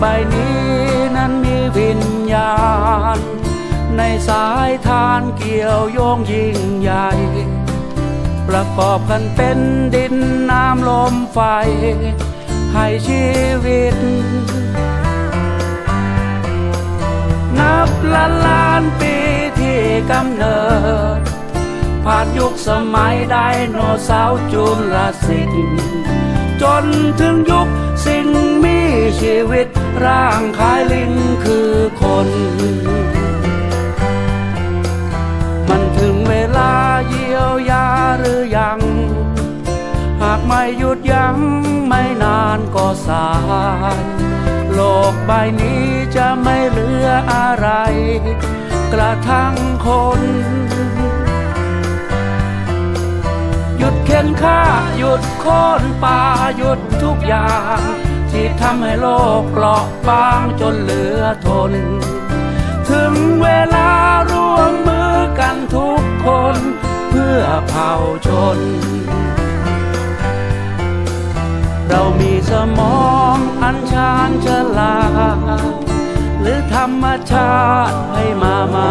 ใบนี้นั้นมีวิญญาณ ในสายทานเกี่ยวโยงยิ่งใหญ่ ประกอบกันเป็นดินน้ำลมไฟ ให้ชีวิต นับล้านล้านปีที่กำเนิด ผ่านยุคสมัยไดโนเสาร์จุลศิษย์จนถึงยุคสิ ชีวิตร่างคายลิงคือคน มันถึงเวลาเยียวยาหรือยัง หากไม่หยุดยั้งไม่นานก็สายโลกใบนี้จะไม่เหลืออะไร กระทั่งคน หยุดเข็นฆ่าหยุดโค่นป่าหยุดทุกอย่าง ที่ทำให้โลกเปราะบางจนเหลือทน ถึงเวลาร่วมมือกันทุกคน เพื่อเผ่าชน เรามีสมองอันชาญฉลาดหรือธรรมชาติให้มามา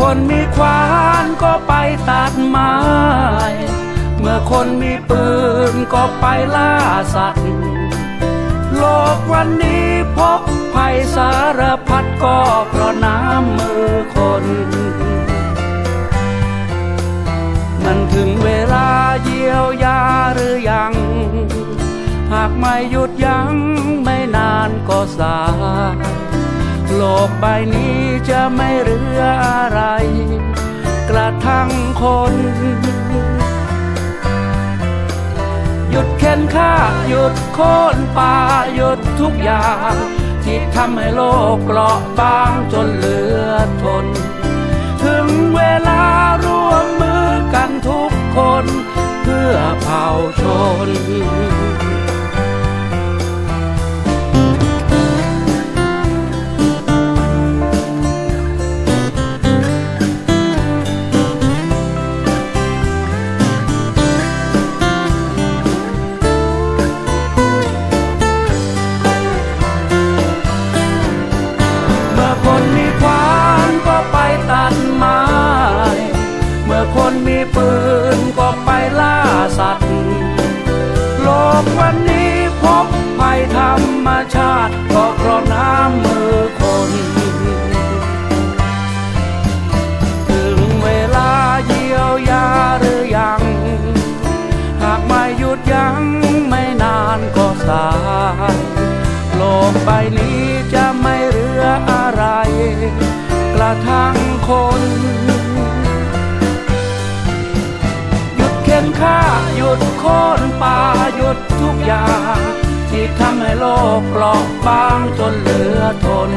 คนมีควานก็ไปตัดไม้ เมื่อคนมีปืนก็ไปล่าสัตว์ โลกวันนี้พบภัยสารพัดก็เพราะน้ำมือคน มันถึงเวลาเยียวยาหรือยัง หากไม่หยุดยั้งไม่นานก็สาย กใบนี้จะไม่เหลืออะไร กระทั่งคน หยุดเข็นฆ่าหยุดโค่นป่าหยุดทุกอย่างที่ทำให้โลกเปราะบางจนเหลือทน ถึงเวลาร่วมมือกันทุกคน เพื่อเผ่าชน สาย โลกใบนี้จะไม่เหลืออะไร กระทั่งคน หยุดเข็นฆ่าหยุดโค่นป่าหยุดทุกอย่าง ที่ทำให้โลกเปราะบางจนเหลือทน